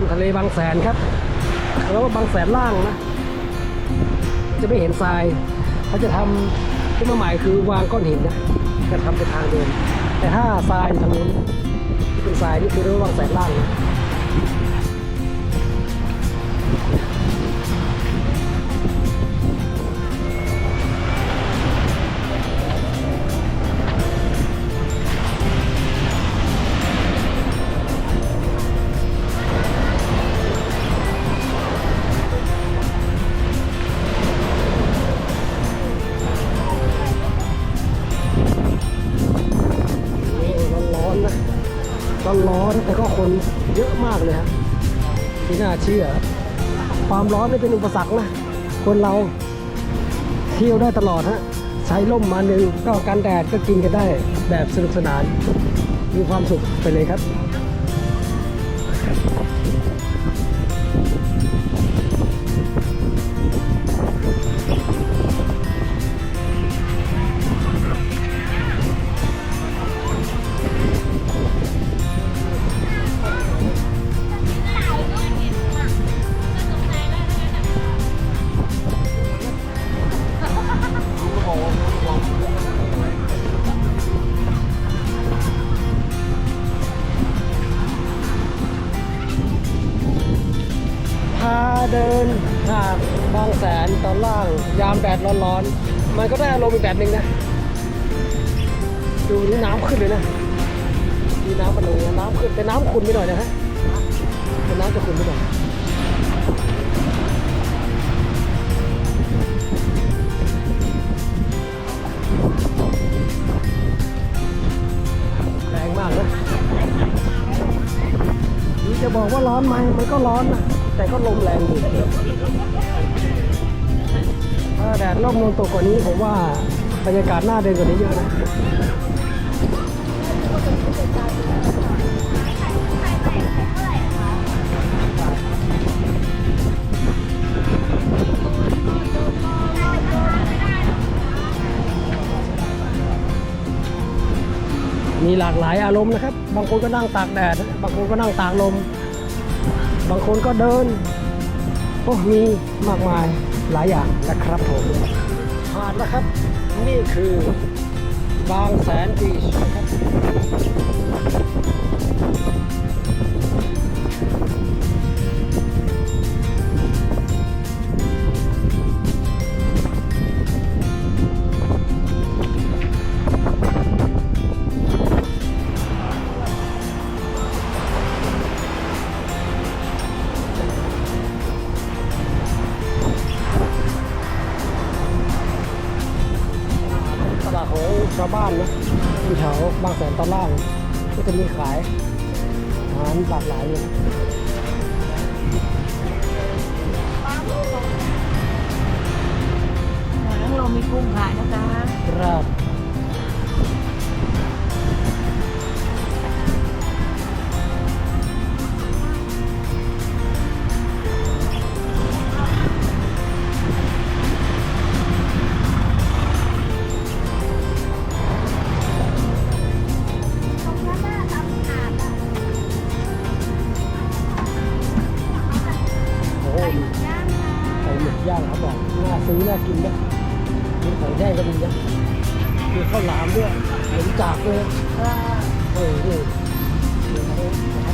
มทะเลบางแสนครับแล้วว่าบางแสนล่างนะ จะไม่เห็นทรายเขาจะทำขึ้นมาใหม่คือวางก้อนหินนะจะทำเป็นทางเดินแต่ถ้าทรายทางนู้นเป็นทรายนี่คือเรียกว่าบางแสนล่างนะ ร้อนแต่ก็คนเยอะมากเลยฮะที่น่าเชื่อ ความร้อนไม่เป็นอุปสรรคนะ คนเราเที่ยวได้ตลอดฮะใช้ร่มมาหนึ่งก็กันแดดก็กินกันได้แบบสนุกสนาน มีความสุขไปเลยครับ เดินหาดบางแสนตอนล่าง ยามแดดร้อนๆ มันก็ได้อารมณ์อีกแบบหนึ่งนะ ดูนี่น้ำขึ้นเลยนะดูน้ำมันลงน้ำขึ้นแต่น้ำขุ่นไปหน่อยนะฮะแต่น้ำจะขุ่นไปหน่อยแรงมากนะนี่จะบอกว่าร้อนไหมมันก็ร้อนนะ แต่ก็ลมแรงดีถ้าแดดร่มลมตกกว่านี้ผมว่าบรรยากาศน่าเดินกว่านี้เยอะนะมีหลากหลายอารมณ์นะครับ บางคนก็นั่งตากแดด บางคนก็นั่งตากลม บางคนก็เดินโอ้มีมากมายหลายอย่างนะครับผมผ่านแล้วครับ นี่คือบางแสนบีชนะครับ ชาวบ้านนะที่แถวบางแสนตอนล่าง ก็จะมีขายอาหารหลากหลายเลยทั้งเรามีกุ้งขายนะคะ ไข่หมึกย่างครับบอกน่าซื้อน่ากินนะมีของแห้งก็มีนะมีข้าวหลามด้วยเหมือนจากเลยเออนี่นี่นะครับ